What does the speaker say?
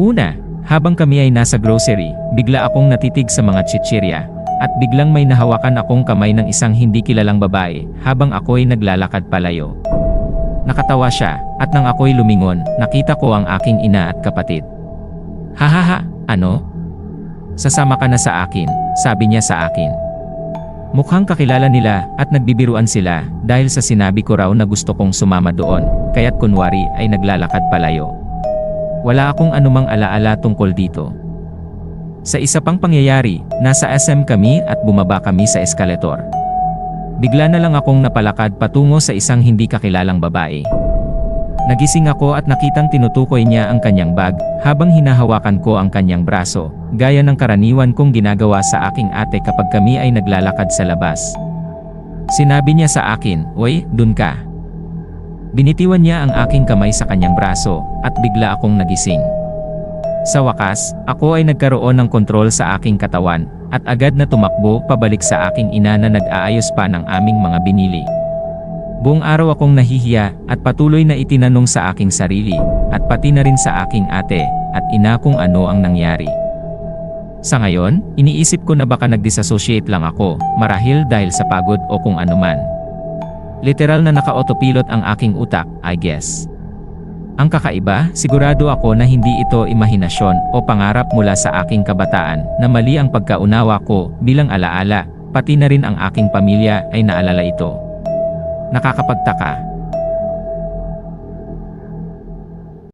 Una, habang kami ay nasa grocery, bigla akong natitig sa mga chichirya, at biglang may nahawakan akong kamay ng isang hindi kilalang babae, habang ako'y naglalakad palayo. Nakatawa siya, at nang ako'y lumingon, nakita ko ang aking ina at kapatid. Hahaha, ano? Sasama ka na sa akin, sabi niya sa akin. Mukhang kakilala nila at nagbibiruan sila dahil sa sinabi ko raw na gusto kong sumama doon, kaya't kunwari ay naglalakad palayo. Wala akong anumang alaala tungkol dito. Sa isa pang pangyayari, nasa SM kami at bumaba kami sa eskalator. Bigla na lang akong napalakad patungo sa isang hindi kakilalang babae. Nagising ako at nakitang tinutukoy niya ang kanyang bag habang hinahawakan ko ang kanyang braso, gaya ng karaniwan kong ginagawa sa aking ate kapag kami ay naglalakad sa labas. Sinabi niya sa akin, Uy, dun ka. Binitiwan niya ang aking kamay sa kanyang braso at bigla akong nagising. Sa wakas, ako ay nagkaroon ng kontrol sa aking katawan at agad na tumakbo pabalik sa aking ina na nag-aayos pa ng aming mga binili. Buong araw akong nahihiya at patuloy na itinanong sa aking sarili at pati na rin sa aking ate at ina kung ano ang nangyari. Sa ngayon, iniisip ko na baka nag-disassociate lang ako marahil dahil sa pagod o kung anuman. Literal na naka-autopilot ang aking utak, I guess. Ang kakaiba, sigurado ako na hindi ito imahinasyon o pangarap mula sa aking kabataan na mali ang pagkaunawa ko bilang alaala, pati na rin ang aking pamilya ay naalala ito. Nakakapagtaka,